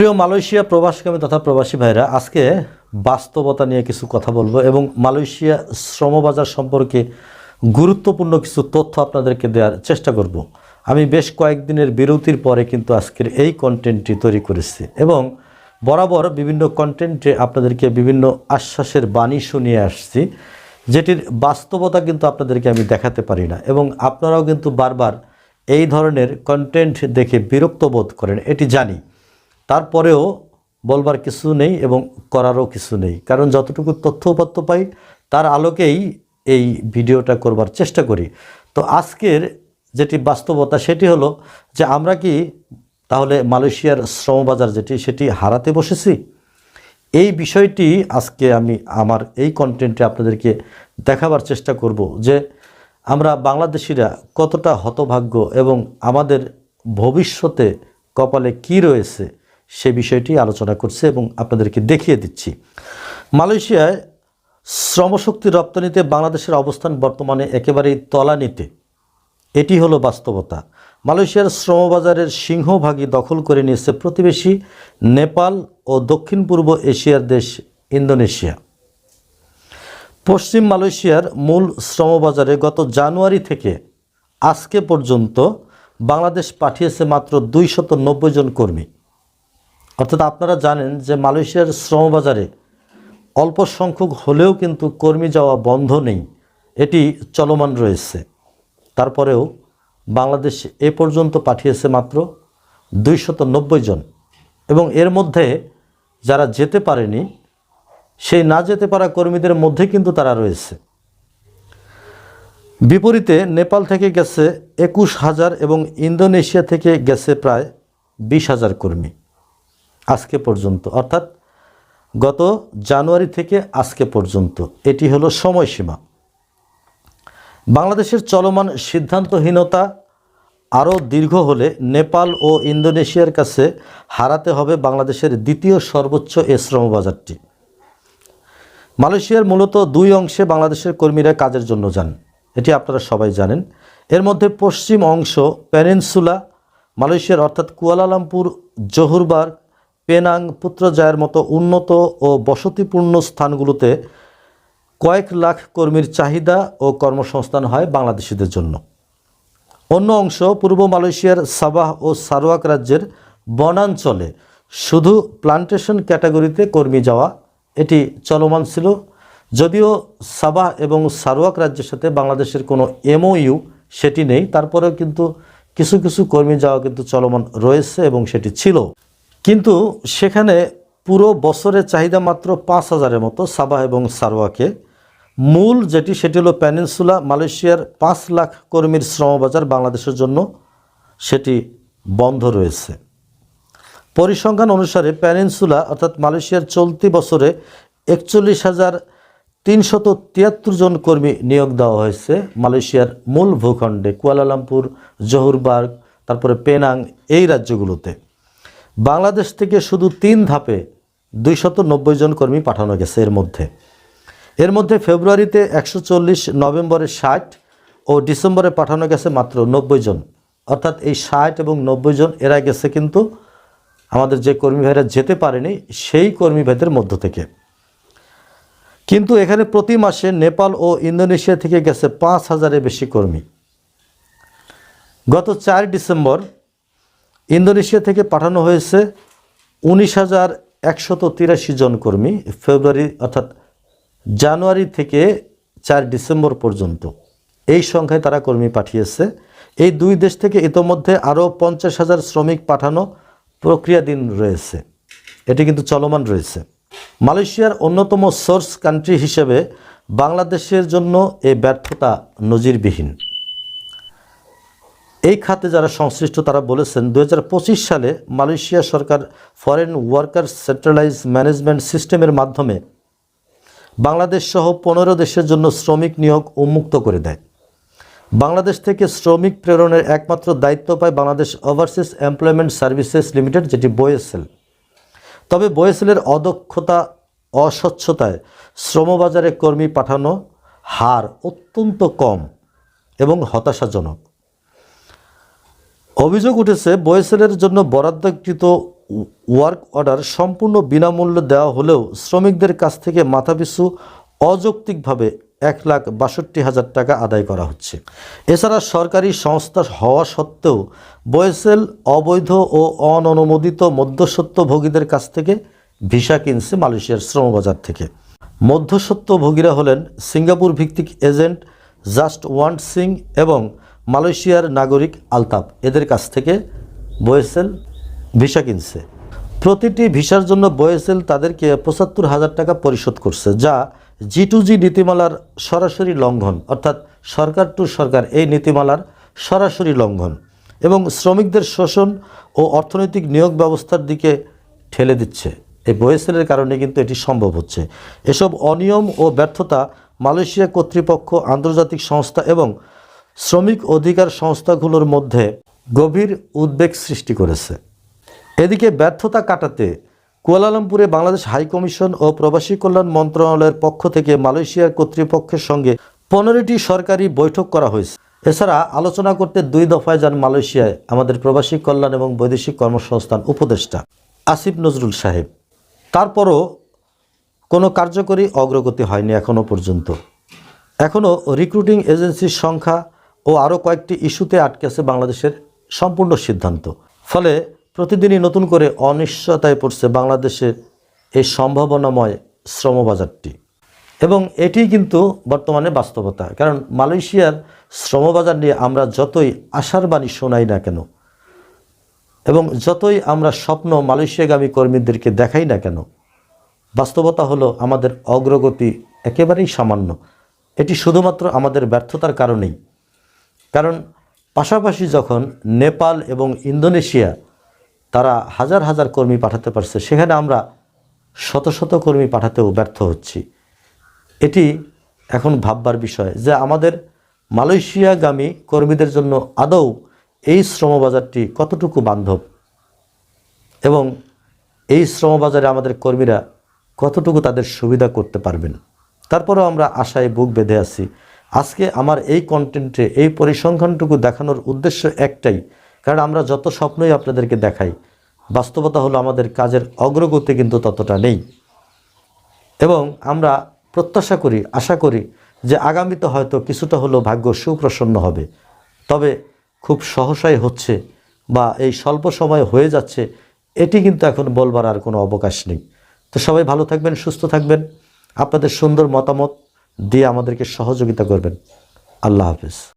প্রিয় মালয়েশিয়া প্রবাসগামী তথা প্রবাসী ভাইরা, আজকে বাস্তবতা নিয়ে কিছু কথা বলব এবং মালয়েশিয়া শ্রমবাজার সম্পর্কে গুরুত্বপূর্ণ কিছু তথ্য আপনাদেরকে দেওয়ার চেষ্টা করব। আমি বেশ কয়েকদিনের বিরতির পরে কিন্তু আজকের এই কন্টেন্টটি তৈরি করেছি এবং বরাবর বিভিন্ন কন্টেন্টে আপনাদেরকে বিভিন্ন আশ্বাসের বাণী শুনিয়ে আসছি, যেটির বাস্তবতা কিন্তু আপনাদেরকে আমি দেখাতে পারি না এবং আপনারাও কিন্তু বারবার এই ধরনের কন্টেন্ট দেখে বিরক্ত বোধ করেন, এটি জানি। তারপরেও বলবার কিছু নেই এবং করারও কিছু নেই। কারণ যতটুকু তথ্য উপাত্ত পাই, তার আলোকেই এই ভিডিওটা করবার চেষ্টা করি। তো আজকের যেটি বাস্তবতা, সেটি হলো যে আমরা কি তাহলে মালয়েশিয়ার শ্রমবাজার যেটি, সেটি হারাতে বসেছি? এই বিষয়টি আজকে আমি আমার এই কন্টেন্টে আপনাদেরকে দেখাবার চেষ্টা করব যে আমরা বাংলাদেশিরা কতটা হতভাগ্য এবং আমাদের ভবিষ্যতে কপালে কি রয়েছে। সে বিষয়টি আলোচনা করছে এবং আপনাদেরকে দেখিয়ে দিচ্ছি। মালয়েশিয়ায় শ্রমশক্তি রপ্তানিতে বাংলাদেশের অবস্থান বর্তমানে একেবারেই তলানিতে। এটি হলো বাস্তবতা। মালয়েশিয়ার শ্রমবাজারের সিংহভাগই দখল করে নিয়েছে প্রতিবেশী নেপাল ও দক্ষিণ পূর্ব এশিয়ার দেশ ইন্দোনেশিয়া। পশ্চিম মালয়েশিয়ার মূল শ্রমবাজারে গত জানুয়ারি থেকে আজকে পর্যন্ত বাংলাদেশ পাঠিয়েছে মাত্র নব্বই জন কর্মী। অর্থাৎ আপনারা জানেন যে মালয়েশিয়ার শ্রমবাজারে অল্প সংখ্যক হলেও কিন্তু কর্মী যাওয়া বন্ধ নেই। এটি চলমান রয়েছে। তারপরেও বাংলাদেশ এ পর্যন্ত পাঠিয়েছে মাত্র দুইশত জন এবং এর মধ্যে যারা যেতে পারেনি, সেই না যেতে পারা কর্মীদের মধ্যে কিন্তু তারা রয়েছে। বিপরীতে নেপাল থেকে গেছে একুশ হাজার এবং ইন্দোনেশিয়া থেকে গেছে প্রায় বিশ হাজার কর্মী। আজকে পর্যন্ত। অর্থাৎ গত জানুয়ারি থেকে আজকে পর্যন্ত। এটি হলো সময়সীমা। বাংলাদেশের চলমান সিদ্ধান্তহীনতা আরও দীর্ঘ হলে নেপাল ও ইন্দোনেশিয়ার কাছে হারাতে হবে বাংলাদেশের দ্বিতীয় সর্বোচ্চ এ শ্রমবাজারটি। মালয়েশিয়ার মূলত দুই অংশে বাংলাদেশের কর্মীরা কাজের জন্য যান। এটি আপনারা সবাই জানেন। এর মধ্যে পশ্চিম অংশ পেনিনসুলা, মালয়েশিয়ার অর্থাৎ কুয়ালালামপুর, জহুরবার্গ পেনাং পুত্রজায়ের মতো উন্নত ও বসতিপূর্ণ স্থানগুলোতে কয়েক লাখ কর্মীর চাহিদা ও কর্মসংস্থান হয় বাংলাদেশিদের জন্য। অন্য অংশ পূর্ব মালয়েশিয়ার সাবাহ ও সারোয়াক রাজ্যের বনাঞ্চলে শুধু প্লান্টেশন ক্যাটাগরিতে কর্মী যাওয়া, এটি চলমান ছিল। যদিও সাবাহ এবং সারোয়াক রাজ্যের সাথে বাংলাদেশের কোনো এমওইউ সেটি নেই, তারপরেও কিন্তু কিছু কিছু কর্মী যাওয়া কিন্তু চলমান রয়েছে এবং সেটি ছিল। কিন্তু সেখানে পুরো বছরের চাহিদা মাত্র পাঁচ হাজারের মতো সাবাহ এবং সারোয়াকে মূল যেটি, সেটি হলো প্যানিনসুলা, মালয়েশিয়ার পাঁচ লাখ কর্মীর শ্রমবাজার বাংলাদেশের জন্য সেটি বন্ধ রয়েছে। পরিসংখ্যান অনুসারে প্যানিনসুলা, অর্থাৎ মালয়েশিয়ার চলতি বছরে একচল্লিশ হাজার তিনশত তিয়াত্তর জন কর্মী নিয়োগ দেওয়া হয়েছে। মালয়েশিয়ার মূল ভূখণ্ডে, কুয়ালালামপুর, জহুরবার্গ, তারপরে পেনাং এই রাজ্যগুলোতে। বাংলাদেশ থেকে শুধু তিন ধাপে দুইশত নব্বই জন কর্মী পাঠানো গেছে এর মধ্যে। এর মধ্যে ফেব্রুয়ারিতে একশো চল্লিশ, নভেম্বরে ষাট ও ডিসেম্বরে পাঠানো গেছে মাত্র নব্বই জন। অর্থাৎ এই ষাট এবং নব্বই জন এরা গেছে কিন্তু আমাদের যে কর্মী ভাইরা যেতে পারেনি সেই কর্মী ভাইদের মধ্য থেকে। কিন্তু এখানে প্রতি মাসে নেপাল ও ইন্দোনেশিয়া থেকে গেছে পাঁচ হাজারের বেশি কর্মী। গত চার ডিসেম্বর ইন্দোনেশিয়া থেকে পাঠানো হয়েছে উনিশ হাজার একশত তিরাশি জন কর্মী ফেব্রুয়ারি অর্থাৎ জানুয়ারি থেকে চার ডিসেম্বর পর্যন্ত। এই সংখ্যায় তারা কর্মী পাঠিয়েছে। এই দুই দেশ থেকে ইতোমধ্যে আরও পঞ্চাশ হাজার শ্রমিক পাঠানো প্রক্রিয়াধীন রয়েছে। এটি কিন্তু চলমান রয়েছে। মালয়েশিয়ার অন্যতম সোর্স কান্ট্রি হিসেবে বাংলাদেশের জন্য এই ব্যর্থতা নজিরবিহীন। এই খাতে যারা সংশ্লিষ্ট, তারা বলেছেন দু হাজার পঁচিশ সালে মালয়েশিয়া সরকার ফরেন ওয়ার্কার সেন্ট্রালাইজ ম্যানেজমেন্ট সিস্টেমের মাধ্যমে বাংলাদেশ সহ পনেরো দেশের জন্য শ্রমিক নিয়োগ উন্মুক্ত করে দেয়। বাংলাদেশ থেকে শ্রমিক প্রেরণের একমাত্র দায়িত্ব পায় Bangladesh overseas employment services limited যেটি বোয়েসেল তবে বোয়েসেলের অদক্ষতা, অস্বচ্ছতায় শ্রমবাজারে কর্মী পাঠানো হার অত্যন্ত কম এবং হতাশাজনক। অভিযোগ উঠেছে, বয়েসেলের জন্য বরাদ্দকৃত ওয়ার্ক অর্ডার সম্পূর্ণ বিনামূল্যে দেওয়া হলেও শ্রমিকদের কাছ থেকে মাথাপিছু অযৌক্তিকভাবে এক লাখ বাষট্টি হাজার টাকা আদায় করা হচ্ছে। এছাড়া সরকারি সংস্থা হওয়া সত্ত্বেও বয়েসেল অবৈধ ও অননুমোদিত মধ্যস্বত্বভোগীদের কাছ থেকে ভিসা কিনছে মালয়েশিয়ার শ্রমবাজার থেকে। মধ্যস্বত্বভোগীরা হলেন সিঙ্গাপুর ভিত্তিক এজেন্ট জাস্ট ওয়ান্ট সিং এবং মালয়েশিয়ার নাগরিক আলতাফ এদের কাছ থেকে বয়েসেল ভিসা কিনছে। প্রতিটি ভিসার জন্য বয়েসেল তাদেরকে পঁচাত্তর হাজার টাকা পরিশোধ করছে, যা জি টু জি নীতিমালার সরাসরি লঙ্ঘন, অর্থাৎ সরকার টু সরকার এই নীতিমালার সরাসরি লঙ্ঘন, এবং শ্রমিকদের শোষণ ও অর্থনৈতিক নিয়োগ ব্যবস্থার দিকে ঠেলে দিচ্ছে। এই বয়েসেলের কারণে কিন্তু এটি সম্ভব হচ্ছে। এসব অনিয়ম ও ব্যর্থতা মালয়েশিয়া কর্তৃপক্ষ, আন্তর্জাতিক সংস্থা এবং শ্রমিক অধিকার সংস্থাগুলোর মধ্যে গভীর উদ্বেগ সৃষ্টি করেছে। এদিকে ব্যর্থতা কাটাতে কুয়ালালামপুরে বাংলাদেশ হাইকমিশন ও প্রবাসী কল্যাণ মন্ত্রণালয়ের পক্ষ থেকে মালয়েশিয়ার কর্তৃপক্ষের সঙ্গে পনেরোটি সরকারি বৈঠক করা হয়েছে। এছাড়া আলোচনা করতে দুই দফায় যান মালয়েশিয়ায় আমাদের প্রবাসী কল্যাণ এবং বৈদেশিক কর্মসংস্থান উপদেষ্টা আসিফ নজরুল সাহেব। তারপরও কোনো কার্যকরী অগ্রগতি হয়নি এখনও পর্যন্ত। এখনও রিক্রুটিং এজেন্সির সংখ্যা ও আরও কয়েকটি ইস্যুতে আটকে আছে বাংলাদেশের সম্পূর্ণ সিদ্ধান্ত। ফলে প্রতিদিনই নতুন করে অনিশ্চয়তায় পড়ছে বাংলাদেশের এই সম্ভাবনাময় শ্রমবাজারটি। এবং এটি কিন্তু বর্তমানে বাস্তবতা। কারণ মালয়েশিয়ার শ্রমবাজার নিয়ে আমরা যতই আশার বাণী শোনাই না কেন, এবং যতই আমরা স্বপ্ন মালয়েশিয়াগামী কর্মীদেরকে দেখাই না কেন, বাস্তবতা হলো আমাদের অগ্রগতি একেবারেই সামান্য। এটি শুধুমাত্র আমাদের ব্যর্থতার কারণেই। কারণ পাশাপাশি যখন নেপাল এবং ইন্দোনেশিয়া তারা হাজার হাজার কর্মী পাঠাতে পারছে, সেখানে আমরা শত শত কর্মী পাঠাতেও ব্যর্থ হচ্ছি। এটি এখন ভাববার বিষয় যে আমাদের মালয়েশিয়াগামী কর্মীদের জন্য আদৌ এই শ্রমবাজারটি কতটুকু বান্ধব এবং এই শ্রমবাজারে আমাদের কর্মীরা কতটুকু তাদের সুবিধা করতে পারবেন। তারপরেও আমরা আশায় বুক বেঁধে আছি আজকে আমার এই কন্টেন্টে এই পরিসংখ্যানটুকু দেখানোর উদ্দেশ্য একটাই। কারণ আমরা যত স্বপ্নই আপনাদেরকে দেখাই, বাস্তবতা হলো আমাদের কাজের অগ্রগতি কিন্তু ততটা নেই। এবং আমরা প্রত্যাশা করি, আশা করি যে আগামীতে হয়তো কিছুটা হলেও ভাগ্য সুপ্রসন্ন হবে। তবে খুব সহসাই হচ্ছে বা এই স্বল্প সময় হয়ে যাচ্ছে, এটি কিন্তু এখন বলবার আর কোনো অবকাশ নেই। তো সবাই ভালো থাকবেন, সুস্থ থাকবেন। আপনাদের সুন্দর মতামত দিয়ে আমাদেরকে সহযোগিতা করবেন। আল্লাহ হাফিজ।